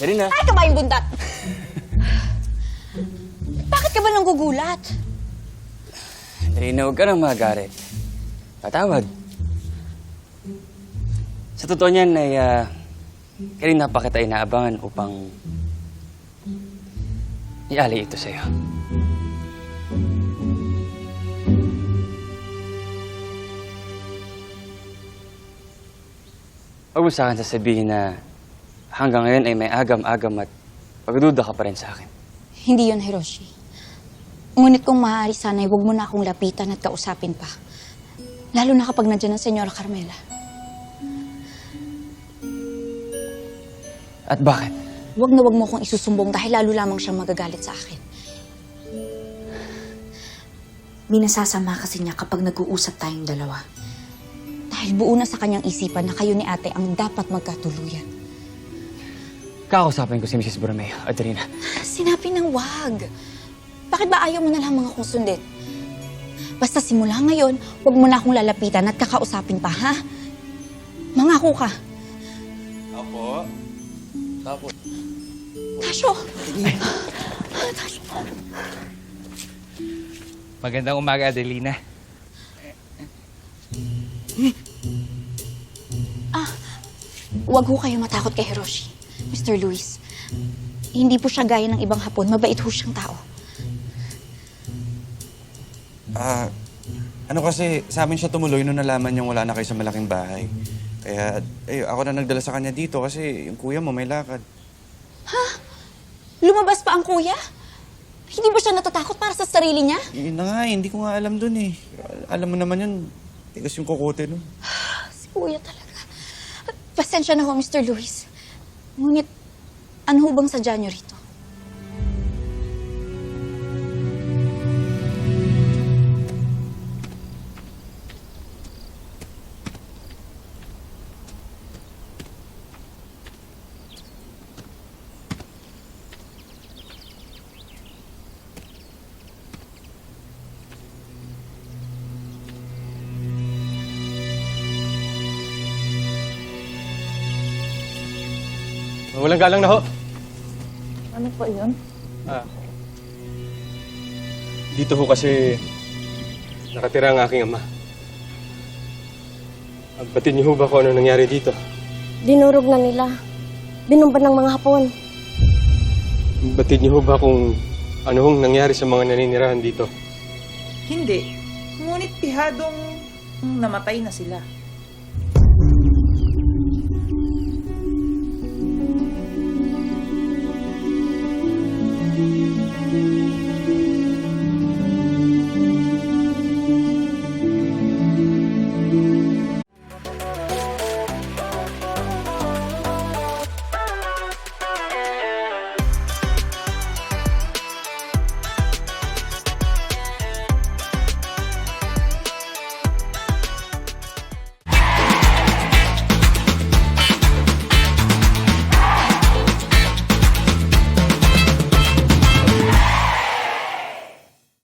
Dali na. Ay, kabayang buntat! Bakit ka ba nanggugulat? Dali na, huwag ka nang magalit. Patawad. Sa totoo niyan ay uh, kanina pa kita inaabangan upang ialay ito sa'yo. Huwag mo sa akin sasabihin na hanggang ngayon ay may agam-agam at pagduda ka pa rin sa akin. Hindi yon Hiroshi. Ngunit kung maaari sana, huwag mo na akong lapitan at kausapin pa. Lalo na kapag nandiyan ang Senyora Carmela. At bakit? Huwag na huwag mo akong isusumbong dahil lalo lamang siyang magagalit sa akin. Minasasama kasi niya kapag nag-uusap tayong dalawa. Dahil buo na sa kanyang isipan na kayo ni ate ang dapat magkatuluyan. Kakausapin ko si Mrs. Borromeo, Adrina. Sinabi ng wag. Bakit ba ayaw mo na lang mga kong sundin? Basta simula ngayon, huwag mo na akong lalapitan at kakausapin pa, ha? Mangako ka. Apo. Apo. Tasyo! Magandang umaga, Adelina. Huwag ho kayo matakot kay Hiroshi, Mr. Luis. Hindi po siya gaya ng ibang hapon. Mabait ho siyang tao. Ah, ano kasi, sa amin siya tumuloy nung nalaman niyang wala na kayo sa malaking bahay. Kaya, eh, ako na nagdala sa kanya dito kasi yung kuya mo may lakad. Lumabas pa ang kuya? Hindi ba siya natatakot para sa sarili niya? Yun na nga, eh, hindi ko nga alam dun eh. Alam mo naman yun, tigas yung kukote nun. Si kuya talaga. Pasensya na ho, Mr. Luis. Ngunit, ano ho bang? Walang galang na ho. Ano po yun? Ah. Dito ho kasi nakatira ang aking ama. Agpatin niyo ho ba kung ano nangyari dito? Dinurog na nila. Binumba ng mga hapon. Batid niyo ho ba kung ano hong nangyari sa mga naninirahan dito? Hindi. Ngunit pihadong namatay na sila.